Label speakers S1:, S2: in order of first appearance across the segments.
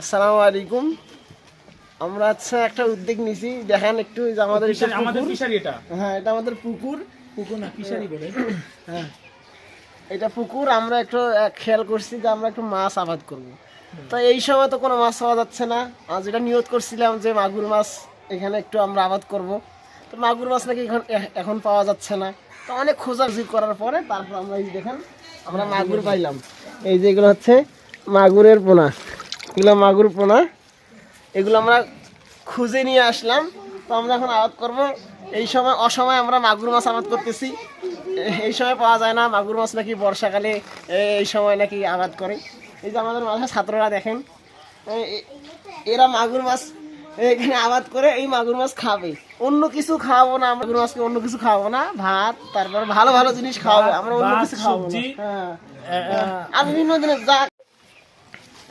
S1: আসসালামু আলাইকুম। আমরা আচ্ছা একটা উদ্যোগ নিছি। দেখেন একটু এই যে আমাদের এটা
S2: আমাদের ফিশারি এটা।
S1: হ্যাঁ এটা আমাদের পুকুর।
S2: পুকুর না ফিশারি বলে।
S1: হ্যাঁ এটা পুকুর। আমরা একটু খেয়াল করছি যে আমরা একটু মাছ আবাদ করব। তো এই সময় তো কোনো মাছ পাওয়া যাচ্ছে না। আজ এটা নিয়ত করছিলাম যে মাগুর মাছ এখানে একটু আমরা আবাদ করব। তো মাগুর মাছ নাকি এখন এখন পাওয়া যাচ্ছে না। তো অনেক খোঁজাখুঁজি করার পরে তারপর আমরা এই দেখেন আমরা মাগুর পাইলাম। এই যে এগুলো হচ্ছে মাগুরের পোনা। এগুলো মাগুর পোনা। এগুলো আমরা খুঁজে নিয়ে আসলাম। তো আমরা এখন আবাদ করব। এই সময় অসময় আমরা মাগুর মাছ আবাদ করতেছি। এই সময় পাওয়া যায় না। মাগুর মাছ নাকি বর্ষাকালে এই সময় নাকি আবাদ করে। এই যে আমাদের মাঝে ছাত্ররা দেখেন। এরা মাগুর মাছ এখানে আবাদ করে এই মাগুর মাছ খাবে। অন্য কিছু খাওয়াবো না। মাগুর মাছকে অন্য কিছু খাওয়াবো না। ভাত তারপর ভালো ভালো জিনিস খাওয়াবো। আমরা অন্য কিছু খাওয়াবো না।
S2: সবজি।
S1: হ্যাঁ। আর বিভিন্ন দিনের যা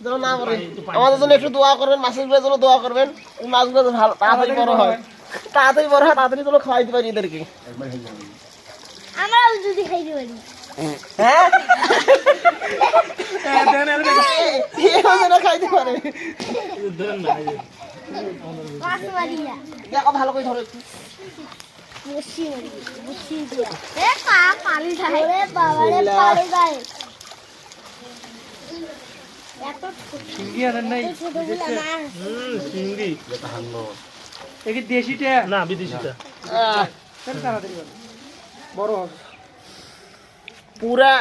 S1: যেন না মরে আমাদের জন্য একটু দোয়া করবেন মাছের জন্য দোয়া করবেন। এই মাছগুলো ভালো তাড়াতাড়ি বড় হয়। তাড়াতাড়ি বড় হয় তাড়াতাড়ি যেন খাওয়াইতে পারি এদেরকে।
S3: আমরাও যদি খাইতে পারি
S1: হ্যাঁ? খাইতে পারে। দেখো ভালো করে ধরো একটু।
S3: বসি বসি দিয়া। এ পা পানি খাই বাবা। রে পানি গায় এত
S2: সিঙ্গি আনেন নাই? হুম সিঙ্গি। দেশিটা? না বিদেশিটা।
S1: বড় হবে। পুরা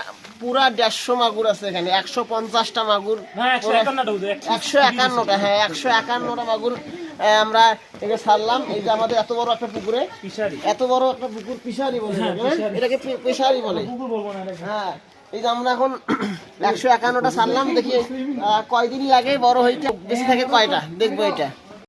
S1: পুরা দেড়শো মাগুর আছে এখানে। একশো পঞ্চাশটা মাগুর
S2: হ্যাঁ একশো একান্নটা
S1: হ্যাঁ একশো একান্নটা মাগুর আমরা একে ছাড়লাম। এই যে আমাদের এত বড় একটা পুকুরে। এত বড় একটা পুকুর পিসারি বলে
S2: হ্যাঁ,
S1: এটাকে,
S2: পিশারি।
S1: পিসারি বলে। হ্যাঁ এই যে আমরা এখন একশো একান্নটা সারলাম, দেখি কয়দিন লাগে, বড় হইতে, বেশি থাকে কয়টা? দেখব এটা।